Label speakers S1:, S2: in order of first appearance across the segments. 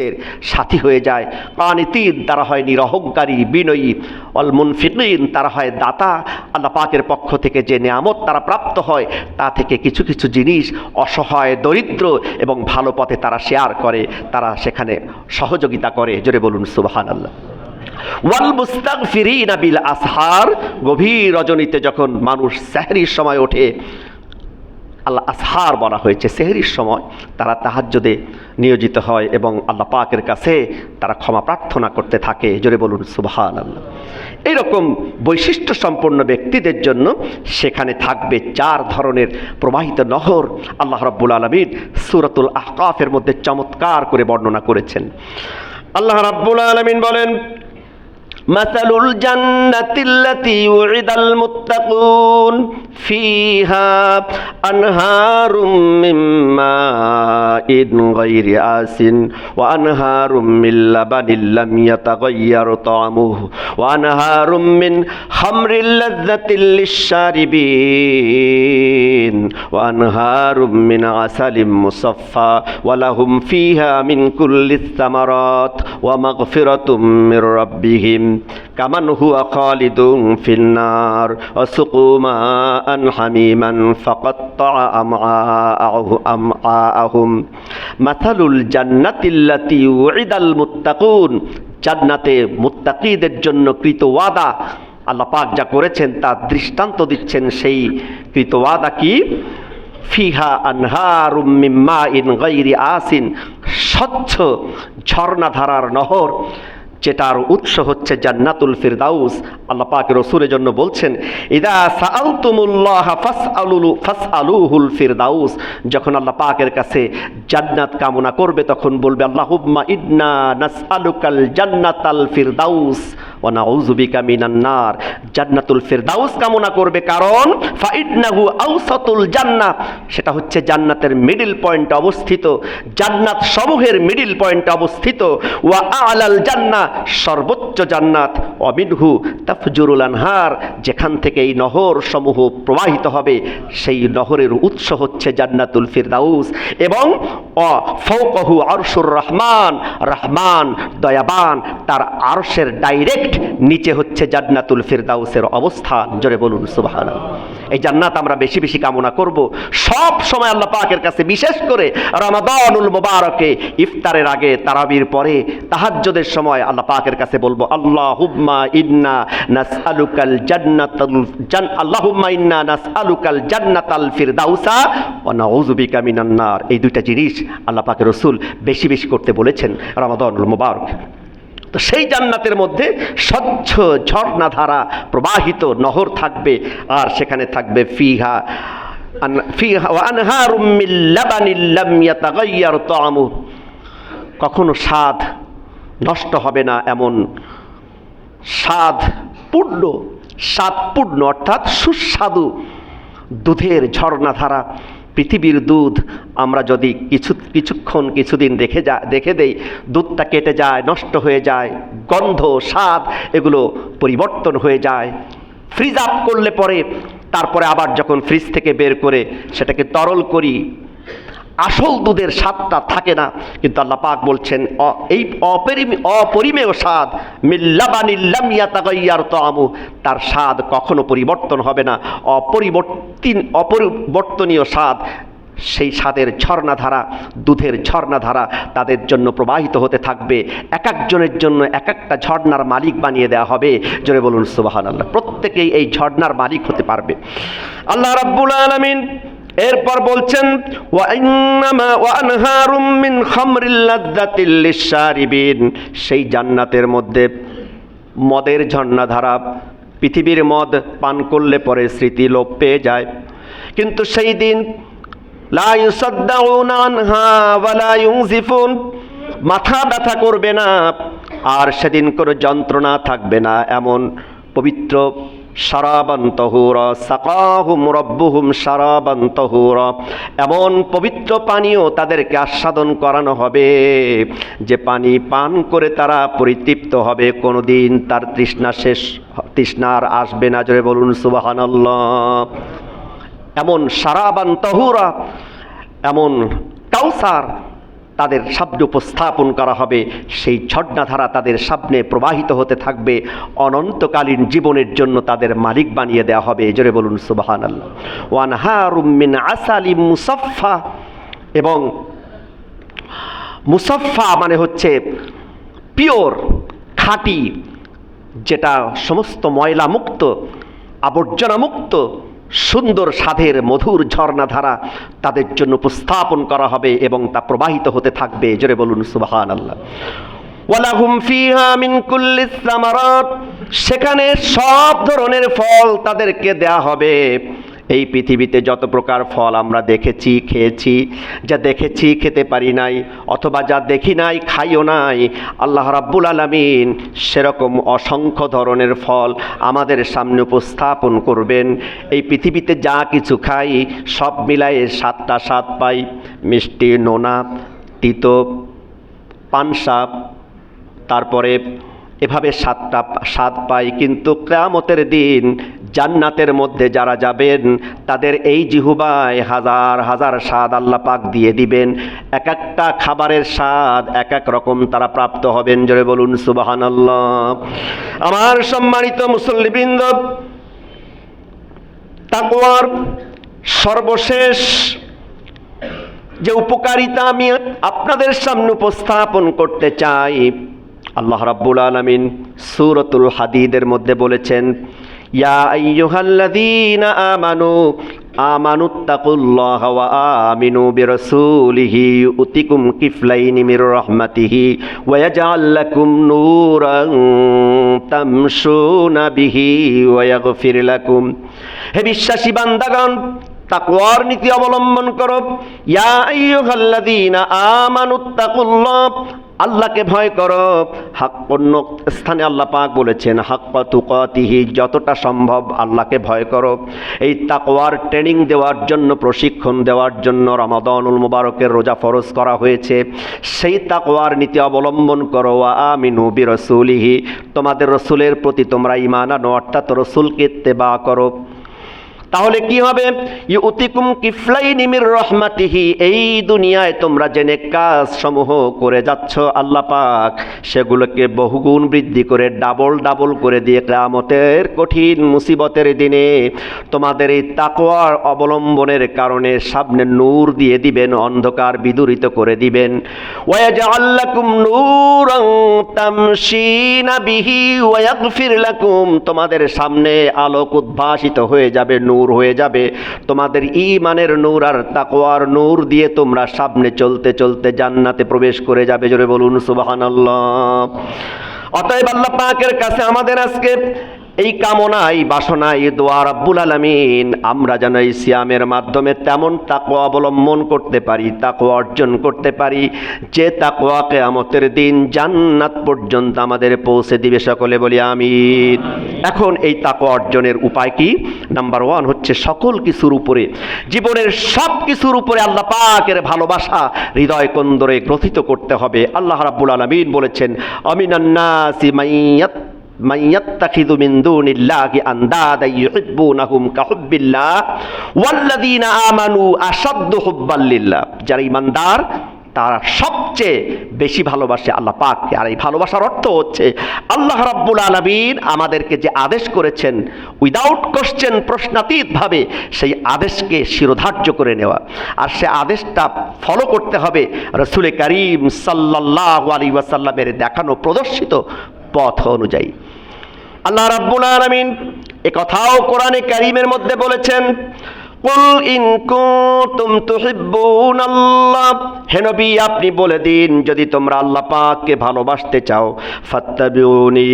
S1: দের সাথী হয়ে যায় কানিতিন তারা হয় নিরহংকারী বিনয়ী অলমুনফিকিন তারা হয় দাতা আল্লাহ পাকের পক্ষ থেকে যে নিয়ামত তারা প্রাপ্ত হয় তা থেকে কিছু কিছু জিনিস অসহায় দরিদ্র এবং ভালো পথে তারা শেয়ার করে তারা সেখানে সহযোগিতা করে জোরে বলুন সুবাহান আল্লাহ ওয়াল মুস্তাক ফিরিন আসহার গভীর রজনীতে যখন মানুষ স্যাহরির সময় ওঠে আল্লাহ আসহার বলা হয়েছে সেহরির সময় তারা তাহাজ্যদে নিয়োজিত হয় এবং আল্লাহ পাকের কাছে তারা ক্ষমা প্রার্থনা করতে থাকে জোরে বলুন সুবাহান আল্লাহ এইরকম বৈশিষ্ট্য সম্পন্ন ব্যক্তিদের জন্য সেখানে থাকবে চার ধরনের প্রবাহিত নহর আল্লাহ রব্বুল আলমীর সুরতুল আহকাফের মধ্যে চমৎকার করে বর্ণনা করেছেন আল্লাহ রাব্বুল আলমিন বলেন مثل الجنة التي وعد المتقون فيها أنهار من ماء غير آس وأنهار من لبن لم يتغير طعمه وأنهار من خمر لذة للشاربين وأنهار من عسل مصفى ولهم فيها من كل الثمرات ومغفرة من ربهم কামান হুয়া খালিদুং ফিন্নার আন হামিমান ফকত্তা আমাহুম মাথালুল জান্নাতিল্লাতি ওয়াইদাল মুত্তাকুন জান্নাতে মুত্তাকিদের জন্য কৃত ওয়াদা আল্লাহ পাক যা করেছেন তার দৃষ্টান্ত দিচ্ছেন সেই কৃত ওয়াদা কি ফিহা আনহারুম মিম্মা ইন গৈরি আসিন স্বচ্ছ ঝর্ণাধারার নহর যেটার উৎস হচ্ছে জান্নাতুল ফিরদাউস আল্লাহ পাক রসুরের জন্য বলছেন ইদা সাআলতুমুল্লাহ ফাসআলুল ফাসআলুহুল ফিরদাউস যখন আল্লাহ পাকের কাছে জান্নাত কামনা করবে তখন বলবে আল্লাহুম্মা ইন্না নাসআলুকাল জান্নাতাল ফিরদাউস ওনা উজুবিকা মিনান্নার জান্নাতুল ফেরদাউস কামনা করবে কারণ ফাইডনাহু আউসাতুল জান্নাত সেটা হচ্ছে জান্নাতের মিডিল পয়েন্ট অবস্থিত জান্নাত সমূহের মিডিল পয়েন্ট অবস্থিত ওয়া আলাল জান্না সর্বোচ্চ জান্নাত অমিনহু তাফজুরুল আনহার যেখান থেকে এই নহর সমূহ প্রবাহিত হবে সেই নহরের উৎস হচ্ছে জান্নাতুল ফিরদাউস এবং অ ফৌকহু আরশুর রহমান রহমান দয়াবান তার আরশের ডাইরেক্ট গেট নিচে হচ্ছে জান্নাতুল ফিরদাউসের অবস্থান জোরে বলুন সুবাহান এই জান্নাত আমরা বেশি বেশি কামনা করব সব সময় আল্লাহ পাকের কাছে বিশেষ করে রমাদানুল মোবারকে ইফতারের আগে তারাবির পরে তাহাজ্জদের সময় আল্লাহ পাকের কাছে বলবো আল্লাহ হুম্মা ইন্না নাসআলুকাল জান্নাতুল জান আল্লাহুম্মা ইন্না নাসআলুকাল জান্নাতাল ফিরদাউসা ওয়া নাউযু বিকা মিনান নার এই দুইটা জিনিস আল্লাহ পাকের রাসূল বেশি বেশি করতে বলেছেন রমাদানুল মোবারক তো সেই জান্নাতের মধ্যে স্বচ্ছ ঝর্ণাধারা প্রবাহিত নহর থাকবে আর সেখানে থাকবে ফিহা কখনো স্বাদ নষ্ট হবে না এমন স্বাদ পূর্ণ স্বাদপূর্ণ অর্থাৎ সুস্বাদু দুধের ঝর্ণাধারা পৃথিবীর দুধ আমরা যদি কিছু কিছুক্ষণ কিছুদিন রেখে যা রেখে দেই দুধটা কেটে যায় নষ্ট হয়ে যায় গন্ধ স্বাদ এগুলো পরিবর্তন হয়ে যায় ফ্রিজ আপ করলে পরে তারপরে আবার যখন ফ্রিজ থেকে বের করে সেটাকে তরল করি আসল দুধের স্বাদটা থাকে না কিন্তু আল্লাহ পাক বলছেন এই অপরিমেয় স্বাদ মিল্লাবানিল্লাম ইয়াতাগাইয়ার তো তামু তার স্বাদ কখনো পরিবর্তন হবে না অপরিবর্তিন অপরিবর্তনীয় স্বাদ সেই স্বাদের ঝর্ণাধারা দুধের ঝর্ণাধারা তাদের জন্য প্রবাহিত হতে থাকবে এক একজনের জন্য এক একটা ঝর্ণার মালিক বানিয়ে দেওয়া হবে জোরে বলুন সুবাহান আল্লাহ প্রত্যেকেই এই ঝর্ণার মালিক হতে পারবে আল্লাহ রাব্বুল আলমিন এরপর বলছেন সেই জান্নাতের মধ্যে মদের ঝর্ণাধারা পৃথিবীর মদ পান করলে পরে স্মৃতি লোপ পেয়ে যায় কিন্তু সেই দিন মাথা ব্যথা করবে না আর সেদিন কোনো যন্ত্রণা থাকবে না এমন পবিত্র এমন পবিত্র পানীয় তাদেরকে আস্বাদন করানো হবে যে পানি পান করে তারা পরিতৃপ্ত হবে কোনোদিন তার তৃষ্ণা শেষ তৃষ্ণার আসবে না জোরে বলুন সুবাহানাল্লাহ এমন সারাবান তহুরা এমন কাউসার তাদের সামনে উপস্থাপন করা হবে সেই ঝর্ণাধারা তাদের সামনে প্রবাহিত হতে থাকবে অনন্তকালীন জীবনের জন্য তাদের মালিক বানিয়ে দেওয়া হবে জোরে বলুন সুবাহান আল্লাহ ওয়ান হারুমিন আসালি মুসাফা এবং মুসাফা মানে হচ্ছে পিওর খাঁটি যেটা সমস্ত ময়লা মুক্ত আবর্জনা মুক্ত সুন্দর সাধের মধুর ঝর্ণাধারা তাদের জন্য উপস্থাপন করা হবে এবং তা প্রবাহিত হতে থাকবে জোরে বলুন সুবাহান আল্লাহ সেখানে সব ধরনের ফল তাদেরকে দেয়া হবে এই পৃথিবীতে যত প্রকার ফল আমরা দেখেছি খেয়েছি যা দেখেছি খেতে পারি নাই অথবা যা দেখি নাই খাইও নাই আল্লাহ রাব্বুল আলমিন সেরকম অসংখ্য ধরনের ফল আমাদের সামনে উপস্থাপন করবেন এই পৃথিবীতে যা কিছু খাই সব মিলাই সাতটা স্বাদ পাই মিষ্টি নোনা তিতো পানসাপ তারপরে এভাবে স্বাদটা স্বাদ পাই কিন্তু ক্রামতের দিন জান্নাতের মধ্যে যারা যাবেন তাদের এই জিহুবায় হাজার হাজার স্বাদ আল্লাহ পাক দিয়ে দিবেন এক একটা খাবারের স্বাদ এক এক রকম তারা প্রাপ্ত হবেন জোরে বলুন সুবাহান আমার সম্মানিত মুসল্লিবৃন্দ তাকুয়ার সর্বশেষ যে উপকারিতা আমি আপনাদের সামনে উপস্থাপন করতে চাই আল্লাহ রাব্বুল আলমিন সুরতুল হাদিদের মধ্যে বলেছেন ইয়া আইয়ুহাল্লাযীনা আমানু আমানুত্তাকুল্লাহ ওয়া আমিনু বিরাসূলিহি ইউতিকুম কিফলাইনি মির রাহমাতিহি ওয়া ইয়াজআল লাকুম নূরান তামশুনা বিহি ওয়া ইয়াগফির লাকুম হে বিশ্বাসী বান্দাগণ তাকওয়ার নীতি অবলম্বন করো ইয়া আইয়ুহাল্লাযীনা আমানুত্তাকুল্লাহ আল্লাহকে ভয় করো হাক অন্য স্থানে আল্লাহ পাক বলেছেন হাক্ক তুকতিহি যতটা সম্ভব আল্লাহকে ভয় করো এই তাকওয়ার ট্রেনিং দেওয়ার জন্য প্রশিক্ষণ দেওয়ার জন্য রমাদানুল মুবারকের রোজা ফরজ করা হয়েছে সেই তাকওয়ার নীতি অবলম্বন করো আমিনু বি রসুলিহি তোমাদের রসুলের প্রতি তোমরা ইমান আনো অর্থাৎ রসুলকে তেবা করো তাহলে কি হবে ইউতিকুম কিফলাই নিমির রহমাতিহি এই দুনিয়ায় তোমরা জেনে কাজ সমূহ করে যাচ্ছ আল্লাহ পাক সেগুলোকে বহুগুণ বৃদ্ধি করে ডাবল ডাবল করে দিয়ে ক্রামতের কঠিন মুসিবতের দিনে তোমাদের এই তাকোয়ার অবলম্বনের কারণে সামনে নূর দিয়ে দিবেন অন্ধকার বিদুরিত করে দিবেন ওয়াজা আল্লাকুম নূর তামশিনা বিহি ওয়াগফির লাকুম তোমাদের সামনে আলোক উদ্ভাসিত হয়ে যাবে নূর নূর হয়ে যাবে তোমাদের ইমানের নূর আর তাকোয়ার নূর দিয়ে তোমরা সামনে চলতে চলতে জান্নাতে প্রবেশ করে যাবে জোরে বলুন সুবাহান অতএব আল্লাহ পাকের কাছে আমাদের আজকে এই কামনাই বাসনাই দোয়ার আব্বুল আলমিন আমরা যেন এই সিয়ামের মাধ্যমে তেমন তাকোয়া অবলম্বন করতে পারি তাকোয়া অর্জন করতে পারি যে তাকোয়াকে আমতের দিন জান্নাত পর্যন্ত আমাদের পৌঁছে দিবে সকলে বলি আমি এখন এই তাকো অর্জনের উপায় কি নাম্বার ওয়ান হচ্ছে সকল কিছুর উপরে জীবনের সব কিছুর উপরে আল্লাহ পাকের ভালোবাসা হৃদয় কন্দরে গ্রথিত করতে হবে আল্লাহ রাব্বুল আলমিন বলেছেন অমিনান্না সিমাইয়াত من يتخذ من دون الله أندادا يحبونهم كحب الله والذين آمنوا أشد حبا لله যারা ইমানদার তারা সবচেয়ে বেশি ভালোবাসে আল্লাহ পাককে আর এই ভালোবাসার অর্থ হচ্ছে আল্লাহ রাব্বুল আলমিন আমাদেরকে যে আদেশ করেছেন উইদাউট কোশ্চেন প্রশ্নাতীতভাবে সেই আদেশকে শিরোধার্য করে নেওয়া আর সে আদেশটা ফলো করতে হবে রসুলে করিম সাল্লাহ আলী ওয়াসাল্লামের দেখানো প্রদর্শিত পথ অনুযায়ী আল্লাহ রাব্বুল আলমিন এ কথাও কোরআনে কারিমের মধ্যে বলেছেন আপনি বলে দিন যদি তোমরা আল্লাহ পাককে ভালোবাসতে চাও ফাত্তাবিউনি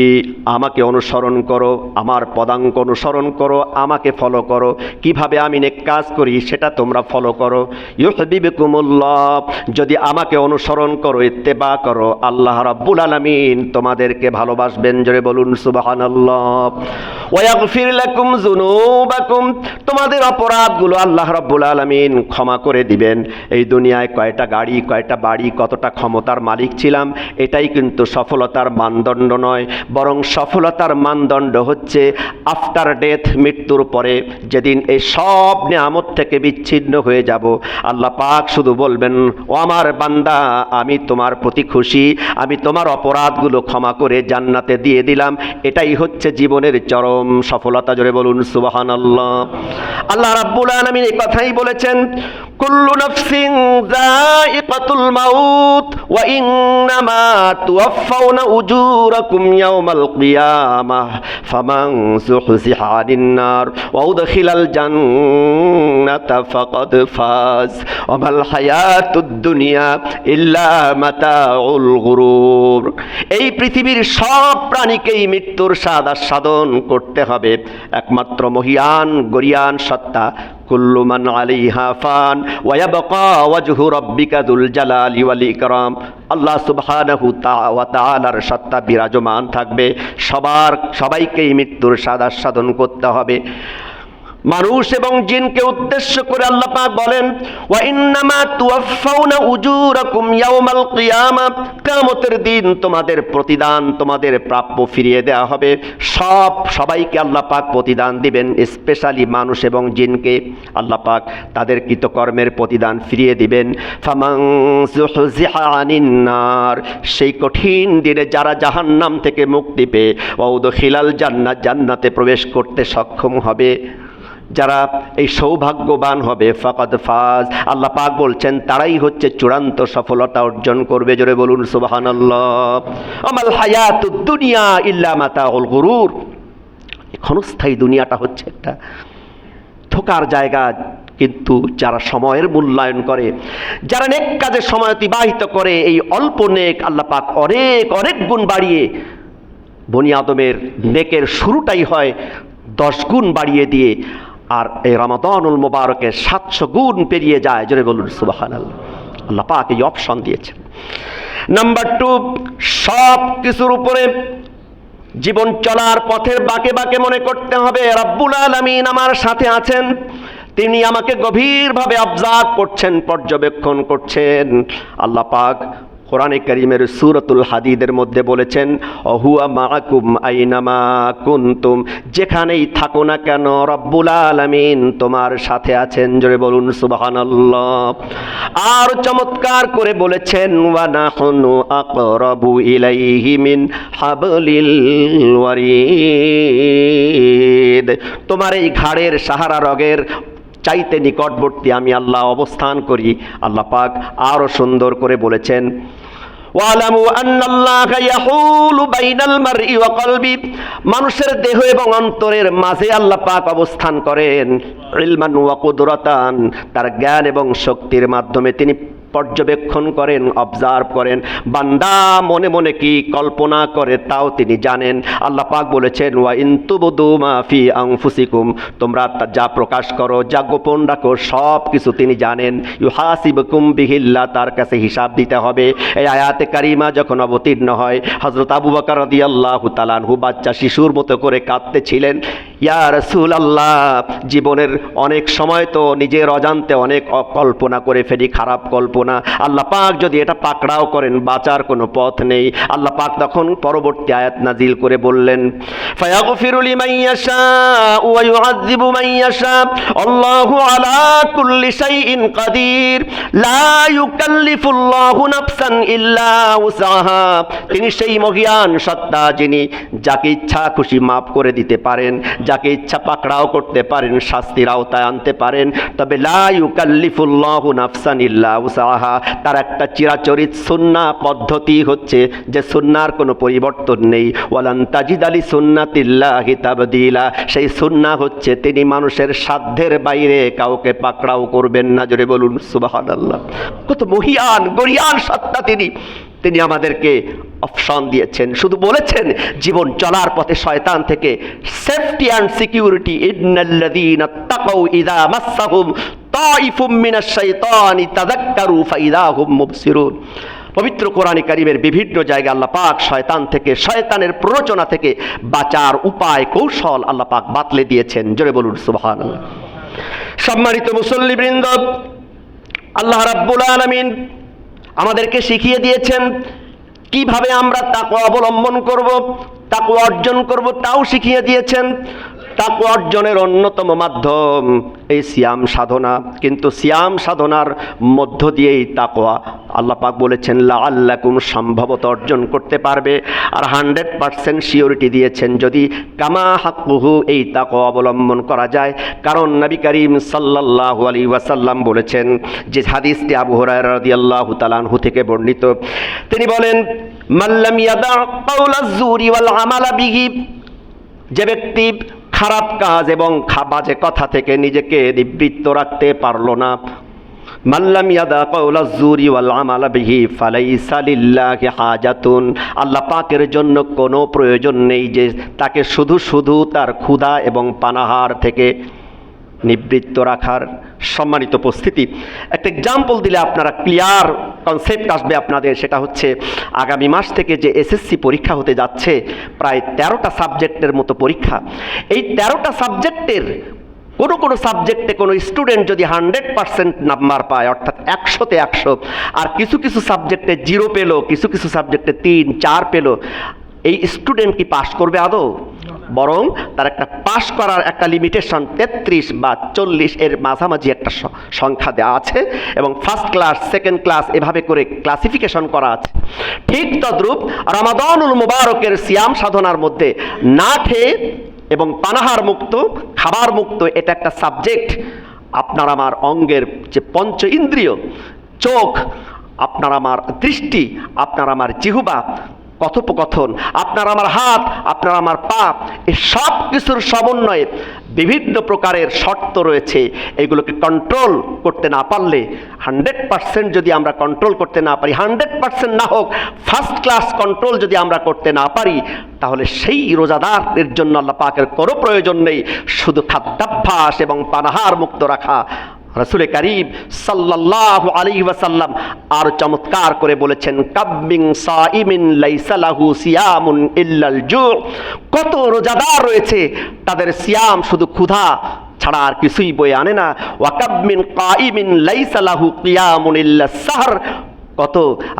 S1: আমাকে অনুসরণ করো আমার পদাঙ্ক অনুসরণ করো আমাকে ফলো করো কিভাবে আমি নেক কাজ করি সেটা তোমরা ফলো করো ইউহিবিকুমুল্লাহ যদি আমাকে অনুসরণ করো ইত্তেবা করো আল্লাহ রাব্বুল আলামিন তোমাদেরকে ভালোবাসবেন জোরে বলুন সুবহানাল্লাহ ওয়াগফির লাকুম যুনুবাকুম তোমাদের অপরাধ সবগুলো আল্লাহ রব্বুল আলমিন ক্ষমা করে দিবেন এই দুনিয়ায় কয়টা গাড়ি কয়টা বাড়ি কতটা ক্ষমতার মালিক ছিলাম এটাই কিন্তু সফলতার মানদণ্ড নয় বরং সফলতার মানদণ্ড হচ্ছে আফটার ডেথ মৃত্যুর পরে যেদিন এই সব নিয়ামত থেকে বিচ্ছিন্ন হয়ে যাব আল্লাহ পাক শুধু বলবেন ও আমার বান্দা আমি তোমার প্রতি খুশি আমি তোমার অপরাধগুলো ক্ষমা করে জান্নাতে দিয়ে দিলাম এটাই হচ্ছে জীবনের চরম সফলতা জোরে বলুন সুবাহান আল্লাহ আল্লাহ রাব্বুল রব্বুল আলমিন এই কথাই বলেছেন কুল্লু নফসিং যায়িকাতুল মাউত ওয়া ইন্নামা তুওয়াফাউনা উজুরাকুম কিয়ামাহ ফামান আনিন নার ওয়া উদখিলাল জান্নাতা ফাকাদ ফাজ হায়াতুদ দুনিয়া ইল্লা মাতাউল গুরুর এই পৃথিবীর সব প্রাণীকেই মৃত্যুর সাদা সাধন করতে হবে একমাত্র মহিয়ান গরিয়ান সত্তা কুল্লু মান আলাইহা ফান ওয়া ইয়াবকা ওয়াজহু রাব্বিকা যুল জালালি আল্লাহ সুবহানাহু তাআলার সত্তা বিরাজমান থাকবে সবার সবাইকেই মৃত্যুর স্বাদ আস্বাদন করতে হবে মানুষ এবং জিনকে উদ্দেশ্য করে আল্লাহ পাক বলেন ওয়া ইন্নামা তুওয়াফাউনা উজুরাকুম ইয়াউমাল কিয়ামা কিয়ামতের দিন তোমাদের প্রতিদান তোমাদের প্রাপ্য ফিরিয়ে দেয়া হবে সব সবাইকে আল্লাহ পাক প্রতিদান দিবেন স্পেশালি মানুষ এবং জিনকে আল্লাহ পাক তাদের কৃতকর্মের প্রতিদান ফিরিয়ে দিবেন ফামাং নার সেই কঠিন দিনে যারা জাহান্নাম থেকে মুক্তি পেয়ে ওদখিলাল জান্নাত জান্নাতে প্রবেশ করতে সক্ষম হবে যারা এই সৌভাগ্যবান হবে ফকদ ফাজ আল্লাহ পাক বলছেন তারাই হচ্ছে চূড়ান্ত সফলতা অর্জন করবে জোরে বলুন সুবাহানাল্লাহ হায়াত দুনিয়া ইল্লা অল গুরুর ক্ষণস্থায়ী দুনিয়াটা হচ্ছে একটা ঠোকার জায়গা কিন্তু যারা সময়ের মূল্যায়ন করে যারা নেক কাজে সময় অতিবাহিত করে এই অল্প নেক আল্লাহ পাক অনেক অনেক গুণ বাড়িয়ে বনি আদমের নেকের শুরুটাই হয় দশ গুণ বাড়িয়ে দিয়ে আর এই রমাদানুল মুবারকে সাতশো গুণ পেরিয়ে যায় জোরে বলুন সুবাহান আল্লাহ পাক এই অপশন দিয়েছেন নাম্বার টু সব কিছুর উপরে জীবন চলার পথের বাঁকে বাঁকে মনে করতে হবে রাব্বুল আলমিন আমার সাথে আছেন তিনি আমাকে গভীরভাবে অবজার্ভ করছেন পর্যবেক্ষণ করছেন আল্লাহ পাক কোরআনে করিমের সুরতুল হাদিদের মধ্যে বলেছেন অহুয়া মাকুম আইনামা কুন্তুম যেখানেই থাকো না কেন রব্বুল আলমিন তোমার সাথে আছেন জোরে বলুন সুবাহান আর চমৎকার করে বলেছেন ওয়ানা হনু আকরবু ইলাইহিমিন হাবলিল ওয়ারিদ তোমার এই ঘাড়ের সাহারা রগের চাইতে নিকটবর্তী আমি আল্লাহ অবস্থান করি আল্লাহ পাক আরও সুন্দর করে বলেছেন মানুষের দেহ এবং অন্তরের মাঝে আল্লাহ পাক অবস্থান করেন তার জ্ঞান এবং শক্তির মাধ্যমে তিনি পর্যবেক্ষণ করেন অবজার্ভ করেন বান্দা মনে মনে কি কল্পনা করে তাও তিনি জানেন আল্লাহ পাক বলেছেন ওয়া ইন্তুবুদু মাফি আংফুসিকুম তোমরা যা প্রকাশ করো যা গোপন রাখো সব কিছু তিনি জানেন ইউহাসিবকুম বিহিল্লা তার কাছে হিসাব দিতে হবে এই আয়াতে কারিমা যখন অবতীর্ণ হয় হজরত আবু বাকার রদি আল্লাহ তালানহু বাচ্চা শিশুর মতো করে কাঁদতেছিলেন ইয়ার রসুল আল্লাহ জীবনের অনেক সময় তো নিজের অজান্তে অনেক কল্পনা করে ফেলি খারাপ কল্পনা আল্লাহ পাক যদি এটা পাকড়াও করেন বাঁচার কোনো পথ নেই আল্লাহ পাক তখন পরবর্তী আয়াত নাজিল করে বললেন ফায়াগফিরুলি মাইয়াশা ওয়াই ইউআযযিবু মাইয়াশা আল্লাহু আলা কুল্লি শাইইন কাদির লা কাল্লিফুল্লাহু নাফসান ইল্লা উসাহা তিনি সেই মহিয়ান সত্তা যিনি যাকে ইচ্ছা খুশি মাফ করে দিতে পারেন যাকে ইচ্ছা পাকড়াও করতে পারেন শাস্তির আওতায় আনতে পারেন তবে তার একটা চিরাচরিত সুন্না পদ্ধতি হচ্ছে যে সুন্নার কোনো পরিবর্তন নেই ওয়ালান তাজিদ আলী সুন্নাতিল্লাহ দিলা সেই সুন্না হচ্ছে তিনি মানুষের সাধ্যের বাইরে কাউকে পাকড়াও করবেন না জোরে বলুন সুবাহ কত মহিয়ান গরিয়ান সত্তা তিনি তিনি আমাদেরকে অপশন দিয়েছেন শুধু বলেছেন জীবন চলার পথে শয়তান থেকে সেফটি অ্যান্ড সিকিউরিটি হুম পবিত্র কোরআনী কারিমের বিভিন্ন জায়গায় আল্লাহ পাক শয়তান থেকে শয়তানের প্ররোচনা থেকে বাঁচার উপায় কৌশল আল্লাহ পাক বাতলে দিয়েছেন জোরে বলুন সুহান সম্মানিত মুসল্লিবৃন্দ আল্লাহ রাব্বুল আলমিন আমাদেরকে শিখিয়ে দিয়েছেন কিভাবে আমরা তাকে অবলম্বন করব তাকে অর্জন করব তাও শিখিয়ে দিয়েছেন তাকু অর্জনের অন্যতম মাধ্যম এই সিয়াম সাধনা কিন্তু সিয়াম সাধনার মধ্য দিয়েই তাকোয়া আল্লাহ পাক বলেছেন লা আল্লাহ কোন সম্ভবত অর্জন করতে পারবে আর হান্ড্রেড পারসেন্ট সিওরিটি দিয়েছেন যদি কামা হাকুহু এই তাকোয়া অবলম্বন করা যায় কারণ নবী করিম সাল্লাহ আলী ওয়াসাল্লাম বলেছেন যে হাদিসটি আবু হরাই রাজি আল্লাহ তালানহু থেকে বর্ণিত তিনি বলেন মাল্লাম ইয়াদা কাউলা জুরি ওয়াল আমালা বিগিব যে ব্যক্তি খারাপ কাজ এবং বাজে কথা থেকে নিজেকে নিবৃত্ত রাখতে পারল না মাল্লাম ইয়াদা কৌলা জুরি ওয়াল আমাল বিহি ফালাইসা লিল্লাহি হাজাতুন আল্লাহ পাকের জন্য কোনো প্রয়োজন নেই যে তাকে শুধু শুধু তার ক্ষুধা এবং পানাহার থেকে নিবৃত্ত রাখার সম্মানিত উপস্থিতি একটা এক্সাম্পল দিলে আপনারা ক্লিয়ার কনসেপ্ট আসবে আপনাদের সেটা হচ্ছে আগামী মাস থেকে যে এসএসসি পরীক্ষা হতে যাচ্ছে প্রায় তেরোটা সাবজেক্টের মতো পরীক্ষা এই তেরোটা সাবজেক্টের কোনো কোনো সাবজেক্টে কোনো স্টুডেন্ট যদি হান্ড্রেড পার্সেন্ট নাম্বার পায় অর্থাৎ একশোতে একশো আর কিছু কিছু সাবজেক্টে জিরো পেলো কিছু কিছু সাবজেক্টে তিন চার পেলো এই স্টুডেন্ট কি পাশ করবে আদৌ বরং তার একটা পাশ করার একটা লিমিটেশন তেত্রিশ বা চল্লিশ এর মাঝামাঝি একটা সংখ্যা দেওয়া আছে এবং ফার্স্ট ক্লাস সেকেন্ড ক্লাস এভাবে করে ক্লাসিফিকেশন করা আছে ঠিক তদ্রূপ রামাদানুল মুবারকের সিয়াম সাধনার মধ্যে না খেয়ে এবং পানাহার মুক্ত খাবার মুক্ত এটা একটা সাবজেক্ট আপনার আমার অঙ্গের যে পঞ্চ ইন্দ্রিয় চোখ আপনার আমার দৃষ্টি আপনার আমার জিহুবা কথোপকথন আপনার আমার হাত আপনার আমার পা এই সব কিছুর সমন্বয়ে বিভিন্ন প্রকারের শর্ত রয়েছে এগুলোকে কন্ট্রোল করতে না পারলে হান্ড্রেড পার্সেন্ট যদি আমরা কন্ট্রোল করতে না পারি হান্ড্রেড পার্সেন্ট না হোক ফার্স্ট ক্লাস কন্ট্রোল যদি আমরা করতে না পারি তাহলে সেই রোজাদারের জন্য আল্লাহ পাকের কোনো প্রয়োজন নেই শুধু খাদ্যাভ্যাস এবং পানাহার মুক্ত রাখা রসুল করিম সাল্লাহ আলী ওয়াসাল্লাম আর চমৎকার করে বলেছেন কাব্বিং সাইমিন লাইসালাহু সিয়ামুন ইল্লাল জু কত রোজাদার রয়েছে তাদের সিয়াম শুধু ক্ষুধা ছাড়া আর কিছুই বয়ে আনে না ওয়াকাব্বিন কাইমিন লাইসালাহু কিয়ামুন ইল্লা সাহর কত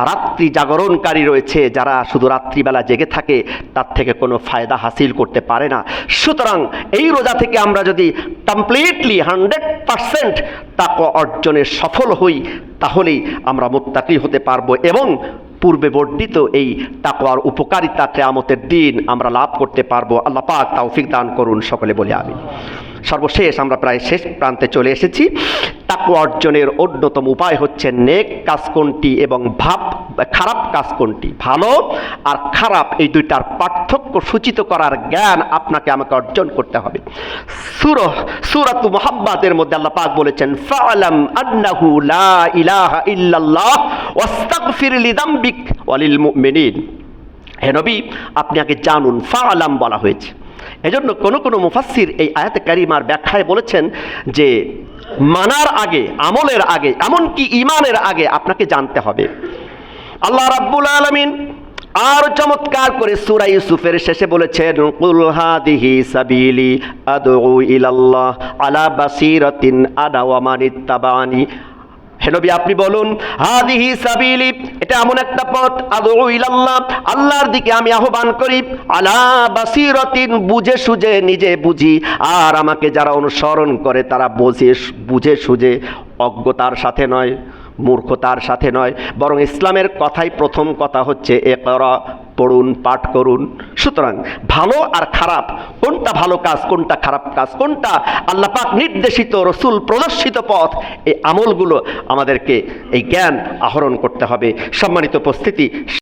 S1: রাত্রি জাগরণকারী রয়েছে যারা শুধু রাত্রিবেলা জেগে থাকে তার থেকে কোনো ফায়দা হাসিল করতে পারে না সুতরাং এই রোজা থেকে আমরা যদি কমপ্লিটলি হান্ড্রেড পারসেন্ট তাকে অর্জনে সফল হই তাহলেই আমরা মোত্তাকি হতে পারবো এবং পূর্বে বর্ধিত এই তাকওয়ার উপকারিতা কেয়ামতের দিন আমরা লাভ করতে পারবো আল্লাহ তাওফিক দান করুন সকলে বলে আমি সর্বশেষ আমরা প্রায় শেষ প্রান্তে চলে এসেছি তাকু অর্জনের অন্যতম উপায় হচ্ছে নেক কাজ কোনটি এবং ভাব খারাপ কাজ কোনটি ভালো আর খারাপ এই দুইটার পার্থক্য সূচিত করার জ্ঞান আপনাকে আমাকে অর্জন করতে হবে সুর সুরাতু মোহাম্মদের মধ্যে আল্লাহ পাক বলেছেন ফালাম আন্নাহু লা ইলাহা ইল্লাল্লাহ ওয়াস্তাগফির লিদামবিক ওয়ালিল মুমিনিন হে নবী আপনি আগে জানুন ফালাম বলা হয়েছে এজন্য কোন কোনো মুফাসির এই আয়াতে কারিমার ব্যাখ্যায় বলেছেন যে মানার আগে আমলের আগে এমনকি ইমানের আগে আপনাকে জানতে হবে আল্লাহ রাব্বুল আলমিন আর চমৎকার করে সুরা ইউসুফের শেষে বলেছেন কুল হাদিহি সাবিলি আদউ ইলাল্লাহ আলা বাসিরাতিন আনা ওয়া মানিত্তাবানি হেনবি আপনি বলুন হাদিহি সাবিলি এটা এমন একটা পথ আদৌ ইলাল্লাহ আল্লাহর দিকে আমি আহ্বান করি আলা বাসিরতিন বুঝে সুঝে নিজে বুঝি আর আমাকে যারা অনুসরণ করে তারা বুঝে বুঝে সুঝে অজ্ঞতার সাথে নয় মূর্খতার সাথে নয় বরং ইসলামের কথাই প্রথম কথা হচ্ছে এ করা পড়ুন পাঠ করুন সুতরাং ভালো আর খারাপ কোনটা ভালো কাজ কোনটা খারাপ কাজ কোনটা আল্লাহ পাক নির্দেশিত রসুল প্রদর্শিত পথ এই আমলগুলো আমাদেরকে এই জ্ঞান আহরণ করতে হবে সম্মানিত উপস্থিতি